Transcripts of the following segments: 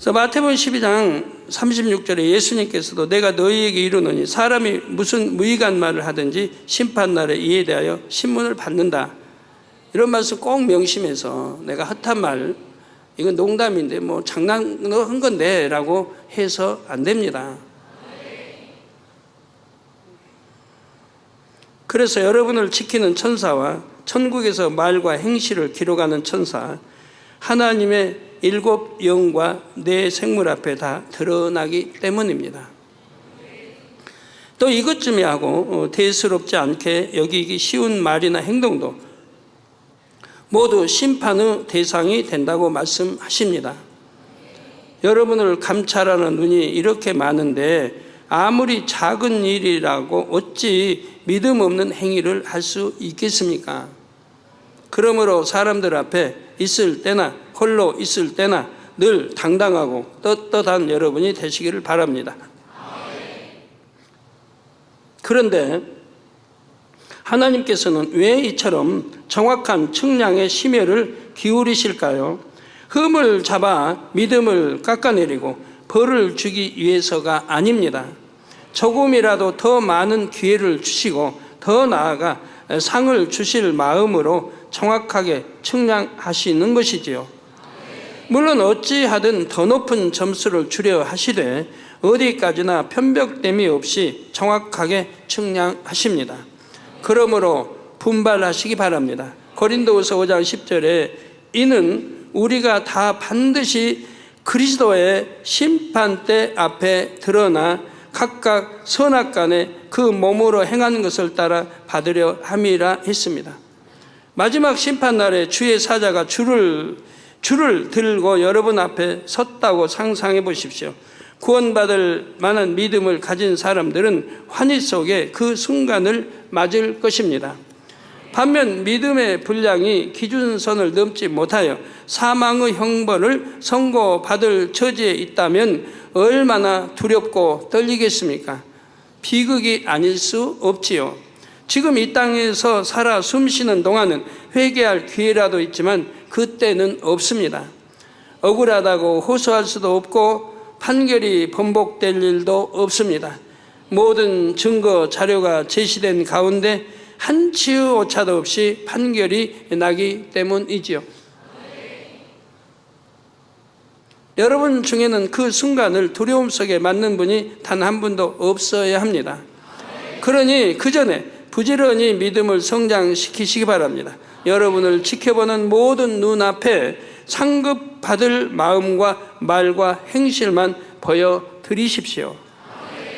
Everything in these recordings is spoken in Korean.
그래서 마태복음 12장 36절에 예수님께서도 내가 너희에게 이르노니 사람이 무슨 무익한 말을 하든지 심판 날에 이에 대하여 신문을 받는다. 이런 말씀 꼭 명심해서 내가 헛한 말 이건 농담인데 뭐 장난한 건데 라고 해서 안 됩니다. 그래서 여러분을 지키는 천사와 천국에서 말과 행실을 기록하는 천사, 하나님의 일곱 영과 내 생물 앞에 다 드러나기 때문입니다. 또 이것쯤이 하고 어, 대수롭지 않게 여기기 쉬운 말이나 행동도 모두 심판의 대상이 된다고 말씀하십니다. 여러분을 감찰하는 눈이 이렇게 많은데 아무리 작은 일이라고 어찌 믿음 없는 행위를 할 수 있겠습니까? 그러므로 사람들 앞에 있을 때나 홀로 있을 때나 늘 당당하고 떳떳한 여러분이 되시기를 바랍니다. 그런데 하나님께서는 왜 이처럼 정확한 측량의 심혈을 기울이실까요? 흠을 잡아 믿음을 깎아내리고 벌을 주기 위해서가 아닙니다. 조금이라도 더 많은 기회를 주시고 더 나아가 상을 주실 마음으로 정확하게 측량하시는 것이지요. 물론 어찌하든 더 높은 점수를 주려 하시되 어디까지나 편벽됨이 없이 정확하게 측량하십니다. 그러므로 분발하시기 바랍니다. 고린도후서 5장 10절에 이는 우리가 다 반드시 그리스도의 심판대 앞에 드러나 각각 선악 간에 그 몸으로 행하는 것을 따라 받으려 함이라 했습니다. 마지막 심판 날에 주의 사자가 줄을 줄을 들고 여러분 앞에 섰다고 상상해 보십시오. 구원받을 만한 믿음을 가진 사람들은 환희 속에 그 순간을 맞을 것입니다. 반면 믿음의 분량이 기준선을 넘지 못하여 사망의 형벌을 선고받을 처지에 있다면 얼마나 두렵고 떨리겠습니까? 비극이 아닐 수 없지요. 지금 이 땅에서 살아 숨쉬는 동안은 회개할 기회라도 있지만 그때는 없습니다. 억울하다고 호소할 수도 없고 판결이 번복될 일도 없습니다. 모든 증거 자료가 제시된 가운데 한치의 오차도 없이 판결이 나기 때문이지요. 여러분 중에는 그 순간을 두려움 속에 맞는 분이 단 한 분도 없어야 합니다. 그러니 그 전에 부지런히 믿음을 성장시키시기 바랍니다. 여러분을 지켜보는 모든 눈앞에 상급 받을 마음과 말과 행실만 보여드리십시오.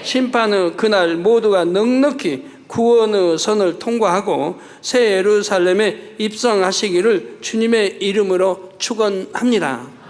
심판의 그날 모두가 넉넉히 구원의 선을 통과하고 새 예루살렘에 입성하시기를 주님의 이름으로 축원합니다.